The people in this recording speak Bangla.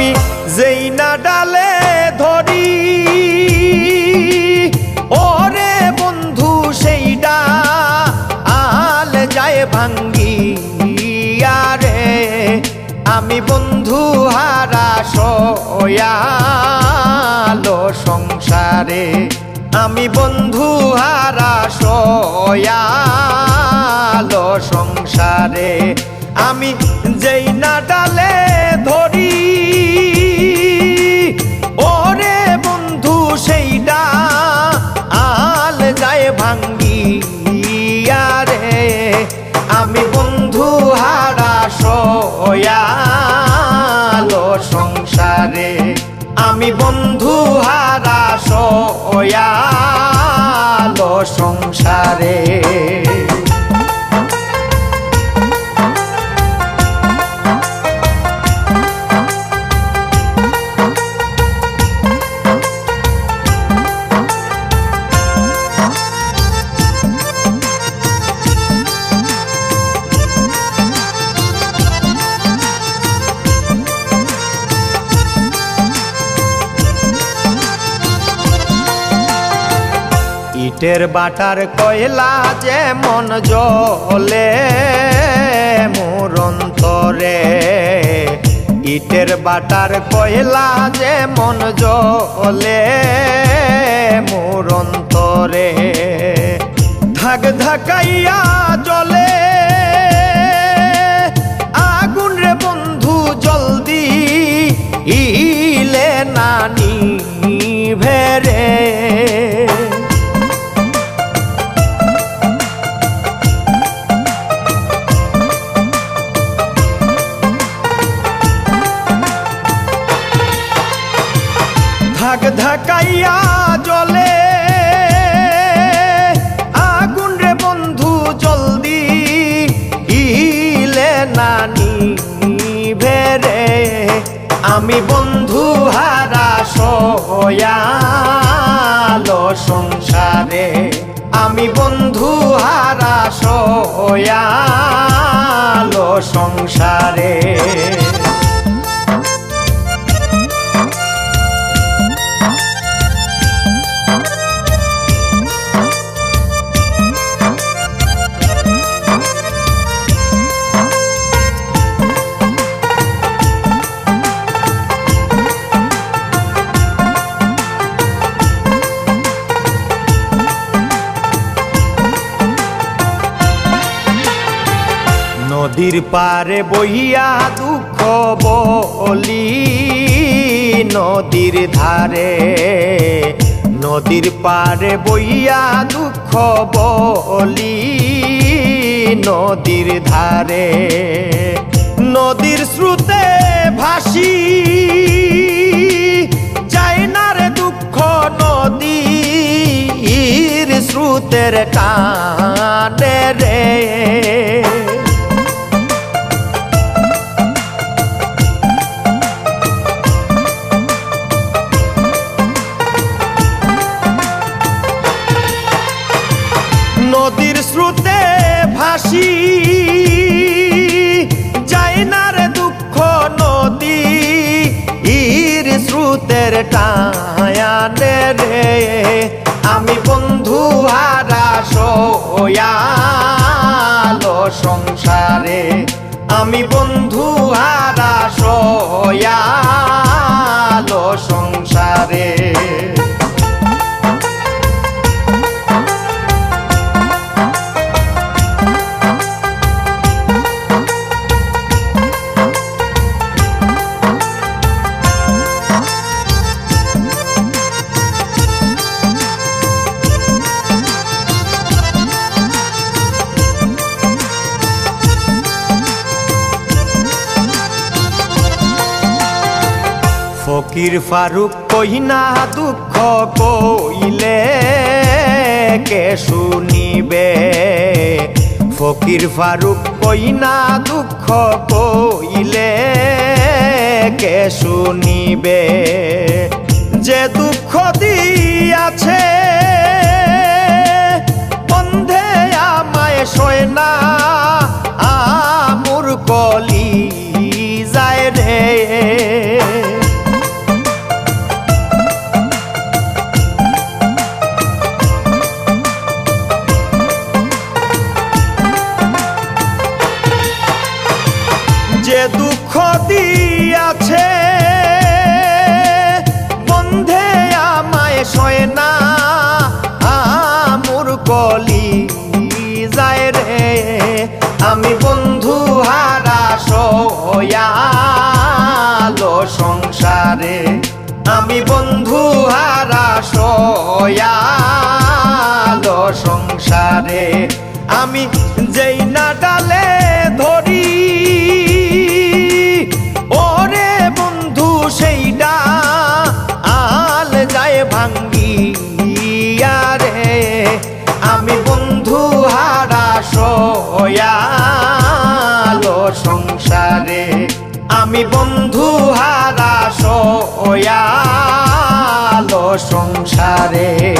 আমি যেই না ডালে ধরি। ওরে বন্ধু সেই ডাল যায় ভাঙ্গি আরে আমি বন্ধু হারা সয়ালো সংসারে। আমি বন্ধু হারা সয়ালো সংসারে। আমি যেই না ডালে বন্ধু হারা সয়াল সংসারে। ইটের বাটার কয়লা যেমন জলে, মোর অন্তরে। ইটের বাটার কয়লা যেমন জলে, মোর অন্তরে। ধাক ধাকাইয়া জলে, আগুন রে বন্ধু জলদি, ইলে নানি ভেরে ধাকাইয়া জলে। আগুন রে বন্ধু, জলদি ইলে নানি ভেরে আমি বন্ধু হারা সয়ালো সংসারে। আমি বন্ধু হারা সয়ালো সংসারে। নদীর পারে বইয়া দুঃখ বলি, নদীর ধারে, নদীর পারে বইয়া দুঃখ বলি, নদীর ধারে, নদীর স্রোতে ভাসি। সয়ালো সংসারে আমি বন্ধু ফকির ফারুক কহিনা দুঃখ কইলে কে শুনিবে? ফকির ফারুক কইনা দুঃখ কইলে কে শুনিবে? যে দুঃখ দিয়াছে যে দুঃখ দিয়াছে, বন্ধে আমায় সয় না। আমুর কলি যায় রে, আমি বন্ধু হারা সয়ালো সংসারে। আমি বন্ধু হারা সয়ালো সংসারে। আমি আমি বন্ধু হারা সয়াল সংসারে।